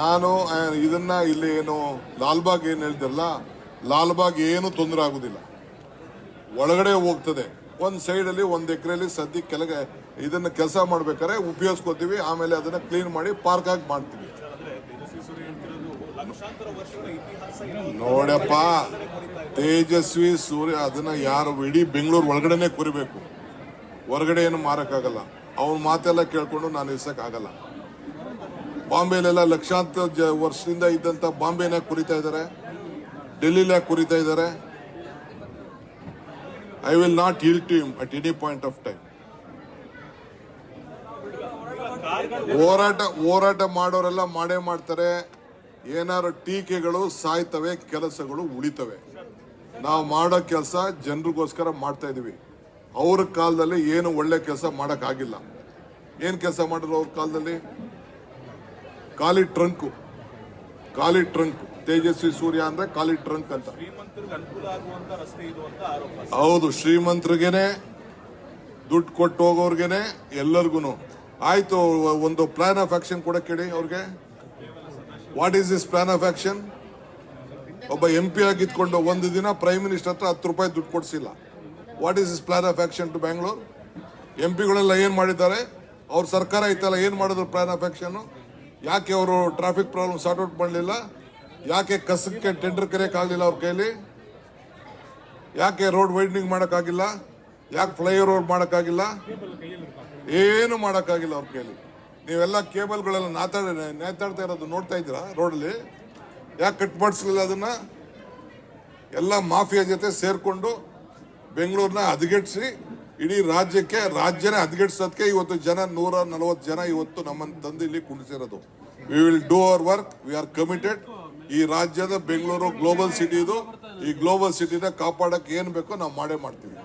ನಾನು ಇದನ್ನ ಇಲ್ಲಿ ಏನು, ಲಾಲ್ಬಾಗ್ ಏನು ಹೇಳ್ತಿರಲ್ಲ, ಲಾಲ್ಬಾಗ್ ಏನು ತೊಂದರೆ ಆಗುದಿಲ್ಲ. ಒಳಗಡೆ ಹೋಗ್ತದೆ. ಒಂದು ಸೈಡ್ ಅಲ್ಲಿ ಒಂದ್ ಎಕರೆಲಿ ಸದ್ಯಕ್ಕೆ ಕೆಳಗೆ ಇದನ್ನ ಕೆಲಸ ಮಾಡ್ಬೇಕಾದ್ರೆ ಉಪಯೋಗಿಸ್ಕೋತೀವಿ, ಆಮೇಲೆ ಅದನ್ನ ಕ್ಲೀನ್ ಮಾಡಿ ಪಾರ್ಕ್ ಆಗಿ ಮಾಡ್ತೀವಿ. ನೋಡಪ್ಪ, ತೇಜಸ್ವಿ ಸೂರ್ಯ, ಅದನ್ನ ಯಾರು ಇಡೀ ಬೆಂಗಳೂರು ಒಳಗಡೆನೆ ಕುರಿಬೇಕು. ಹೊರಗಡೆ ಏನು ಮಾರಕ್ಕಾಗಲ್ಲ. ಅವನ ಮಾತೆಲ್ಲ ಕೇಳ್ಕೊಂಡು ನಾನು ಇರ್ಸಕ್ಕಾಗಲ್ಲ. ಬಾಂಬೆಲೆಲ್ಲ ಲಕ್ಷಾಂತರ ವರ್ಷದಿಂದ ಇದ್ದಂತ ಬಾಂಬೆನ ಕುರಿತಾ ಇದ್ದಾರೆ. ಡೆಲ್ಲಿಲ ಕುರಿತಾ ಇದ್ದಾರೆ. I will not heel to him at any point of time ಹೋರಾಟ ಹೋರಾಟ ಮಾಡೋರೆಲ್ಲ ಮಾಡೇ ಮಾಡ್ತಾರೆ. ಏನಾರು ಟೀಕೆಗಳು ಸಾಯ್ತವೆ, ಕೆಲಸಗಳು ಉಳಿತವೆ. ನಾವು ಮಾಡೋ ಕೆಲಸ ಜನರಿಗೋಸ್ಕರ ಮಾಡ್ತಾ ಇದೀವಿ ಅವ್ರ ಕಾಲದಲ್ಲಿ ಏನು ಒಳ್ಳೆ ಕೆಲಸ ಮಾಡೋಕ್ಕಾಗಿಲ್ಲ. ಏನ್ ಕೆಲಸ ಮಾಡಿದ್ರು ಅವ್ರ ಕಾಲದಲ್ಲಿ? ಖಾಲಿ ಟ್ರಂಕ್ ಖಾಲಿ ಟ್ರಂಕ್ ತೇಜಸ್ವಿ ಸೂರ್ಯ ಅಂದ್ರೆ ಖಾಲಿ ಟ್ರಂಕ್ ಅಂತ. ಹೌದು ಶ್ರೀಮಂತರಿಗೇನೆ ದುಡ್ಡು ಕೊಟ್ಟು ಹೋಗೋರ್ಗೆನೆ ಎಲ್ಲರಿಗೂ ಆಯ್ತು ಒಂದು ಪ್ಲಾನ್ ಆಫ್ ಆಕ್ಷನ್ ಕೂಡ ಕೇಳಿ ಅವ್ರಿಗೆ. What is this plan of action ಒಬ್ಬ ಎಂ ಪಿ ಆಗಿದ್ಕೊಂಡು ಒಂದು ದಿನ ಪ್ರೈಮ್ ಮಿನಿಸ್ಟರ್ ಹತ್ರ ಹತ್ತು ರೂಪಾಯಿ ದುಡ್ಡು ಕೊಡಿಸಿಲ್ಲ. What is this plan of action to Bangalore M ಪಿಗಳೆಲ್ಲ ಏನು ಮಾಡಿದ್ದಾರೆ? ಅವ್ರ ಸರ್ಕಾರ ಐತಲ್ಲ ಏನು ಮಾಡಿದ್ರು ಪ್ಲಾನ್ ಆಫ್ ಆಕ್ಷನ್ ಯಾಕೆ ಅವರು ಟ್ರಾಫಿಕ್ ಪ್ರಾಬ್ಲಮ್ ಸಾರ್ಟ್ ಔಟ್ ಮಾಡಲಿಲ್ಲ? ಯಾಕೆ ಕಸಕ್ಕೆ ಟೆಂಡರ್ ಕರೆಯಕ್ಕಾಗಲಿಲ್ಲ ಅವ್ರ ಕೈಲಿ? ಯಾಕೆ ರೋಡ್ ವೈಡ್ನಿಂಗ್ ಮಾಡೋಕ್ಕಾಗಿಲ್ಲ ಯಾಕೆ ಫ್ಲೈಓವರ್ ಮಾಡೋಕ್ಕಾಗಿಲ್ಲ ಏನು ಮಾಡೋಕ್ಕಾಗಿಲ್ಲ ಅವ್ರ ಕೈಲಿ? ನೀವೆಲ್ಲ ಕೇಬಲ್ಗಳೆಲ್ಲ ನಾತಾಡ, ನೇತಾಡ್ತಾ ಇರೋದು ನೋಡ್ತಾ ಇದ್ದೀರಾ ರೋಡಲ್ಲಿ ಯಾಕೆ ಕಟ್ ಮಾಡಿಸ್ಲಿಲ್ಲ ಅದನ್ನು? ಎಲ್ಲ ಮಾಫಿಯಾ ಜೊತೆ ಸೇರಿಕೊಂಡು ಬೆಂಗಳೂರನ್ನ ಹದಗೆಡ್ಸಿ ಇಡೀ ರಾಜ್ಯಕ್ಕೆ, ರಾಜ್ಯನೇ ಹದಗೆಡ್ಸೋದಕ್ಕೆ ಇವತ್ತು ಜನ ನೂರ ನಲವತ್ತು ಜನ ಇವತ್ತು ನಮ್ಮನ್ನು ತಂದು ಇಲ್ಲಿ ಕುಣಿಸಿರೋದು we will do our work we are committed ಈ ರಾಜ್ಯದ ಬೆಂಗಳೂರು ಗ್ಲೋಬಲ್ ಸಿಟಿ ಇದು. ಈ ಗ್ಲೋಬಲ್ ಸಿಟಿನ ಕಾಪಾಡಕ್ಕೆ ಏನು ಬೇಕೋ ನಾವು ಮಾಡೇ ಮಾಡ್ತೀವಿ.